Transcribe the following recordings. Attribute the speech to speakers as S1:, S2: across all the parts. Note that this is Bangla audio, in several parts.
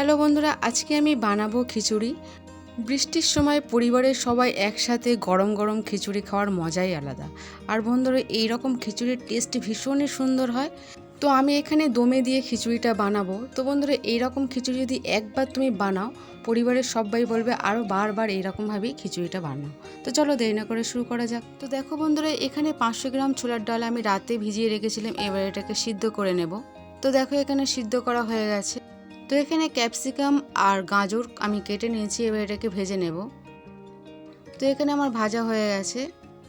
S1: হ্যালো বন্ধুরা, আজকে আমি বানাবো খিচুড়ি। বৃষ্টির সময় পরিবারের সবাই একসাথে গরম গরম খিচুড়ি খাওয়ার মজাই আলাদা। আর বন্ধুরা এই রকম খিচুড়ির টেস্ট ভীষণই সুন্দর হয়। তো আমি এখানে দমে দিয়ে খিচুড়িটা বানাবো। তো বন্ধুরা, এইরকম খিচুড়ি যদি একবার তুমি বানাও, পরিবারের সবাই বলবে আরও বারবার এইরকমভাবেই খিচুড়িটা বানাও। তো চলো দেরি না করে শুরু করা যাক। তো দেখো বন্ধুরা, এখানে পাঁচশো গ্রাম ছোলার ডাল আমি রাতে ভিজিয়ে রেখেছিলাম, এবার এটাকে সিদ্ধ করে নেব। তো দেখো, এখানে সিদ্ধ করা হয়ে গেছে। তো এখানে ক্যাপসিকাম আর গাজর আমি কেটে নিয়েছি, এবার এটাকে ভেজে নেব। তো এখানে আমার ভাজা হয়ে গেছে।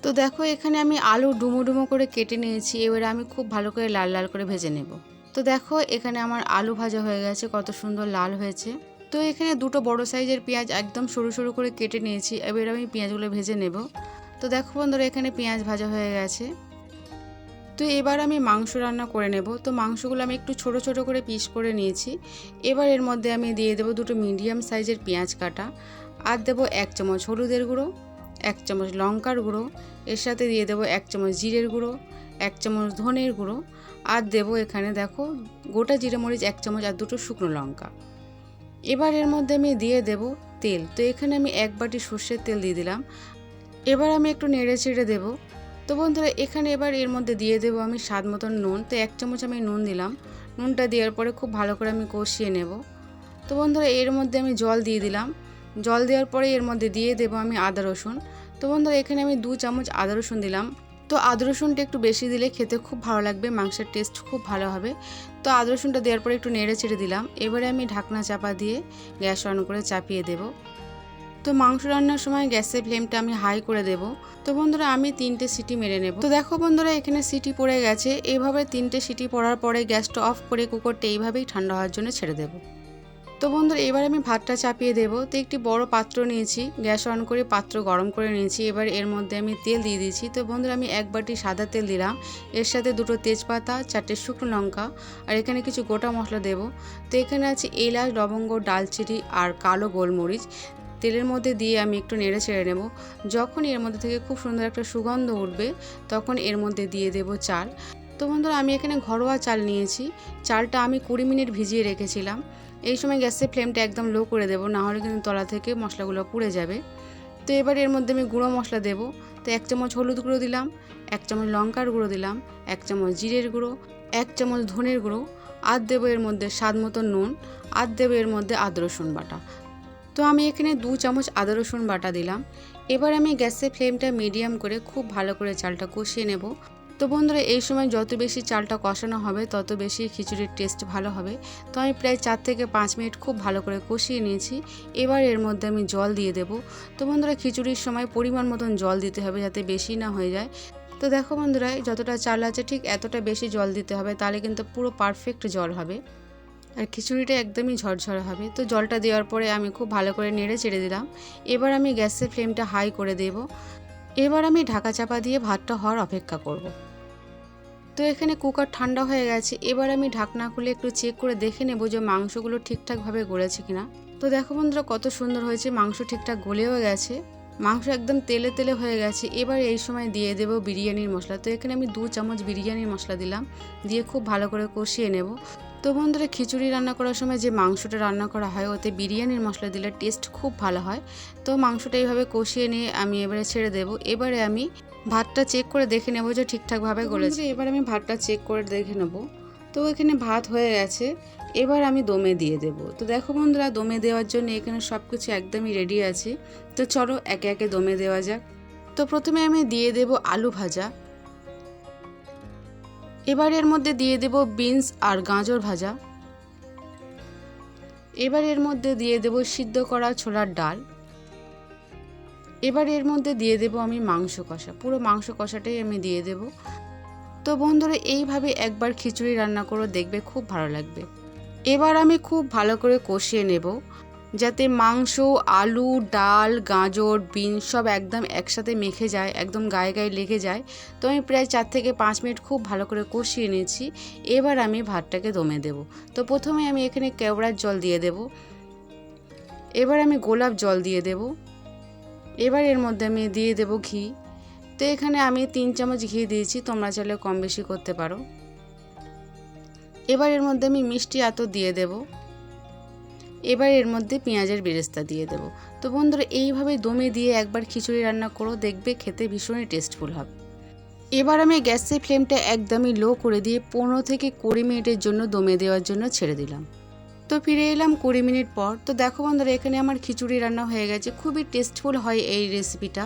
S1: তো দেখো, এখানে আমি আলু ডুমো ডুমো করে কেটে নিয়েছি, এবারে আমি খুব ভালো করে লাল লাল করে ভেজে নেব। তো দেখো, এখানে আমার আলু ভাজা হয়ে গেছে, কত সুন্দর লাল হয়েছে। তো এখানে দুটো বড় সাইজের পেঁয়াজ একদম সরু সরু করে কেটে নিয়েছি, এবার আমি পেঁয়াজগুলো ভেজে নেব। তো দেখো বন্ধুরা, এখানে পেঁয়াজ ভাজা হয়ে গেছে। তো এবার আমি মাংস রান্না করে নেব। তো মাংসগুলো আমি একটু ছোট ছোট করে পিস করে নিয়েছি। এবার এর মধ্যে আমি দিয়ে দেবো দুটো মিডিয়াম সাইজের পেঁয়াজ কাটা। আর দেবো এক চামচ হলুদের গুঁড়ো, এক চামচ লঙ্কার গুঁড়ো, এর সাথে দিয়ে দেবো এক চামচ জিরের গুঁড়ো, এক চামচ ধনের গুঁড়ো। আর দেবো এখানে দেখো গোটা জিরে মরিচ, এক চামচ আর দুটো শুকনো লঙ্কা। এবার এর মধ্যে আমি দিয়ে দেব তেল। তো এখানে আমি এক বাটি সর্ষের তেল দিয়ে দিলাম। এবার আমি একটু নেড়ে চেড়ে দেবো। তো বন্ধুরা, এখানে এবার এর মধ্যে দিয়ে দেবো আমি স্বাদ মতন নুন। তো এক চামচ আমি নুন দিলাম। নুনটা দেওয়ার পরে খুব ভালো করে আমি কষিয়ে নেব। তো বন্ধুরা, এর মধ্যে আমি জল দিয়ে দিলাম। জল দেওয়ার পরে এর মধ্যে দিয়ে দেবো আমি আদা রসুন। তো বন্ধুরা, এখানে আমি দু চামচ আদা রসুন দিলাম। তো আদা রসুনটা একটু বেশি দিলে খেতে খুব ভালো লাগবে, মাংসের টেস্ট খুব ভালো হবে। তো আদা রসুনটা দেওয়ার পরে একটু নেড়ে চেড়ে দিলাম। এবারে আমি ঢাকনা চাপা দিয়ে গ্যাস অন করে চাপিয়ে দেবো। তো মাংস রান্নার সময় গ্যাসের ফ্লেমটা আমি হাই করে দেব। তো বন্ধুরা, আমি তিনটে সিটি মেরে নেব। তো দেখো বন্ধুরা, এখানে সিটি পড়ে গেছে। এইভাবে তিনটে সিটি পড়ার পরে গ্যাসটা অফ করে কুকারটা এইভাবেই ঠান্ডা হওয়ার জন্য ছেড়ে দেব। তো বন্ধুরা, এবার আমি ভাতটা চাপিয়ে দেবো। তো একটি বড় পাত্র নিয়েছি। গ্যাস অন করে পাত্র গরম করে নিয়েছি। এবার এর মধ্যে আমি তেল দিয়ে দিয়েছি। তো বন্ধুরা, আমি এক বাটি সাদা তেল দিলাম। এর সাথে দুটো তেজপাতা, চারটে শুকনো লঙ্কা আর এখানে কিছু গোটা মশলা দেব। তো এখানে আছে এলাচ, লবঙ্গ, ডালচিনি আর কালো গোলমরিচ। তেলের মধ্যে দিয়ে আমি একটু নেড়ে ছেড়ে নেব। যখন এর মধ্যে থেকে খুব সুন্দর একটা সুগন্ধ উঠবে, তখন এর মধ্যে দিয়ে দেব চাল। তো বন্ধুরা, আমি এখানে ঘরোয়া চাল নিয়েছি। চালটা আমি কুড়ি মিনিট ভিজিয়ে রেখেছিলাম। এই সময় গ্যাসের ফ্লেমটা একদম লো করে দেবো নাহলে কিন্তু তলা থেকে মশলাগুলো পুড়ে যাবে। তো এবার এর মধ্যে আমি গুঁড়ো মশলা দেবো। তো এক চামচ হলুদ গুঁড়ো দিলাম, এক চামচ লঙ্কার গুঁড়ো দিলাম, এক চামচ জিরের গুঁড়ো, এক চামচ ধনের গুঁড়ো। আর দেবো এর মধ্যে স্বাদ মতো নুন, আর দেবো এর মধ্যে আদ রসুন বাটা। তো আমি এখানে দু চামচ আদা রসুন বাটা দিলাম। এবার আমি গ্যাসের ফ্লেমটা মিডিয়াম করে খুব ভালো করে চালটা কষিয়ে নেব। তো বন্ধুরা, এই সময় যত বেশি চালটা কষানো হবে, তত বেশি খিচুড়ির টেস্ট ভালো হবে। তো আমি প্রায় চার থেকে পাঁচ মিনিট খুব ভালো করে কষিয়ে নিয়েছি। এবার এর মধ্যে আমি জল দিয়ে দেব। তো বন্ধুরা, খিচুড়ির সময় পরিমাণ মতন জল দিতে হবে যাতে বেশি না হয়ে যায়। তো দেখো বন্ধুরা, যতটা চাল আছে ঠিক এতটা বেশি জল দিতে হবে, তাহলে কিন্তু পুরো পারফেক্ট জল হবে। আর খিচুড়িটা একদমই ঝরঝরে হবে। তো জলটা দেওয়ার পরে আমি খুব ভালো করে নেড়ে চেড়ে দিলাম। এবার আমি গ্যাসের ফ্লেমটা হাই করে দেব। এবার আমি ঢাকা চাপা দিয়ে ভাতটা হওয়ার অপেক্ষা করব। তো এখানে কুকার ঠান্ডা হয়ে গেছে। এবার আমি ঢাকনা খুলে একটু চেক করে দেখে নেব যে মাংসগুলো ঠিকঠাকভাবে গলেছে কিনা। তো দেখো বন্ধুরা, কত সুন্দর হয়েছে। মাংস ঠিকঠাক গলেও গেছে। মাংস একদম তেলে তেলে হয়ে গেছে। এবার এই সময় দিয়ে দেব বিরিয়ানির মশলা। তো এখানে আমি দু চামচ বিরিয়ানির মশলা দিলাম। দিয়ে খুব ভালো করে কষিয়ে নেব। তো বন্ধুরা খিচুড়ি রান্না করার সময় যে মাংসটা রান্না করা হয় ওতে বিরিয়ানির মশলা দিলে টেস্ট খুব ভালো হয়। তো মাংসটা এইভাবে কষিয়ে নিয়ে আমি এবারে ছেড়ে দেব। এবারে আমি ভাতটা চেক করে দেখে নেব যে ঠিকঠাকভাবে গলেছে এবার আমি ভাতটা চেক করে দেখে নেব। তো এখানে ভাত হয়ে গেছে। এবার আমি দমে দিয়ে দেব। তো দেখো বন্ধুরা, দমে দেওয়ার জন্য এখানে সব কিছু একদমই রেডি আছে। তো চলো একে একে দমে দেওয়া যাক। তো প্রথমে আমি দিয়ে দেব আলু ভাজা। এবার এর মধ্যে দিয়ে দেব বিনস আর গাজর ভাজা। এবার এর মধ্যে দিয়ে দেব সিদ্ধ করা ছোলার ডাল। এবার এর মধ্যে দিয়ে দেব আমি মাংস কষা। পুরো মাংস কষাটাই আমি দিয়ে দেব। তো বন্ধুরা, এইভাবে একবার খিচুড়ি রান্না করে, দেখবে খুব ভালো লাগবে। এবার আমি খুব ভালো করে কষিয়ে নেব, যাতে মাংস, আলু, ডাল, গাজর বিন সব একদম একসাথে মেখে যায়, একদম গায়ে গায়ে লেগে যায়। তো আমি প্রায় চার থেকে পাঁচ মিনিট খুব ভালো করে কষিয়ে নিয়েছি। এবার আমি ভাতটাকে দমে দেব। তো প্রথমে আমি এখানে কেওড়ার জল দিয়ে দেব। এবার আমি গোলাপ জল দিয়ে দেব। এবার এর মধ্যে আমি দিয়ে দেব ঘি। তো এখানে আমি তিন চামচ ঘি দিয়েছি, তোমরা চাইলে কম বেশি করতে পারো। এবার এর মধ্যে আমি মিষ্টি আতর দিয়ে দেব। এবার এর মধ্যে পেঁয়াজের বেরেস্তা দিয়ে দেবো। তো বন্ধুরা, এইভাবে দমে দিয়ে একবার খিচুড়ি রান্না করো, দেখবে খেতে ভীষণই টেস্টফুল হবে। এবার আমি গ্যাসের ফ্লেমটা একদমই লো করে দিয়ে পনেরো থেকে কুড়ি মিনিটের জন্য দমে দেওয়ার জন্য ছেড়ে দিলাম। তো ফিরে এলাম কুড়ি মিনিট পর। তো দেখো বন্ধুরা, এখানে আমার খিচুড়ি রান্না হয়ে গেছে। খুবই টেস্টফুল হয় এই রেসিপিটা